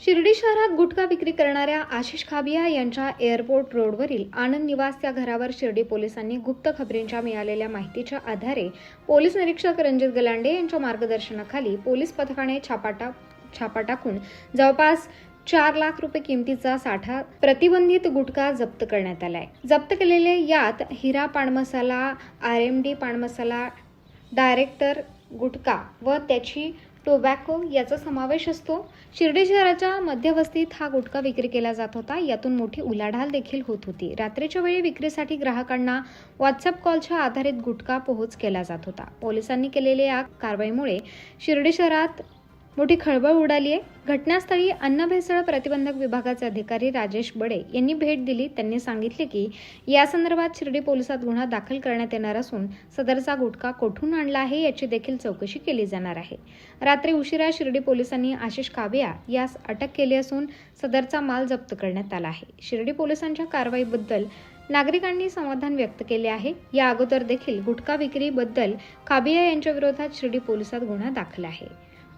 शिर्डी शहरात गुटखा विक्री करणाऱ्या आशिष खाबिया यांच्या एअरपोर्ट रोडवरील आनंद निवास या घरावर शिर्डी पोलिसांनी गुप्त खबरींच्या मिळालेल्या माहितीच्या आधारे पोलीस निरीक्षक रणजित गलांडे यांच्या मार्गदर्शनाखाली पोलीस पथकाने छापा टा छापा टाकून जवळपास चार लाख रुपये किमतीचा साठा प्रतिबंधित गुटखा जप्त करण्यात आलाय. जप्त केलेले यात Hira pan masala R M D pan masala director gutkha व त्याची टोबॅको याचा समावेश असतो. शिर्डी शहराच्या मध्यवस्तीत हा गुटखा विक्री केला जात होता. यातून मोठी उलाढाल देखील होत होती. रात्रीच्या वेळी विक्रीसाठी ग्राहकांना व्हॉट्सअप कॉलच्या आधारित गुटखा पोहोच केला जात होता. पोलिसांनी केलेल्या या कारवाईमुळे शिर्डी शहरात मोठी खळबळ उडाली आहे. घटनास्थळी अन्न भेसळ प्रतिबंधक विभागाचे अधिकारी राजेश बडे यांनी भेट दिली. त्यांनी सांगितले की या संदर्भात शिर्डी पोलिसात गुन्हा दाखल करण्यात येणार असून सदरचा गुटखा कोठून आणला आहे याची देखील चौकशी केली जाणार आहे. रात्री उशिरा शिर्डी पोलिसांनी आशिष काबिया यास अटक केली असून सदरचा माल जप्त करण्यात आला आहे. शिर्डी पोलिसांच्या कारवाईबद्दल नागरिकांनी समाधान व्यक्त केले आहे. या अगोदर देखील गुटखा विक्रीबद्दल काबिया यांच्या विरोधात शिर्डी पोलिसात गुन्हा दाखल आहे.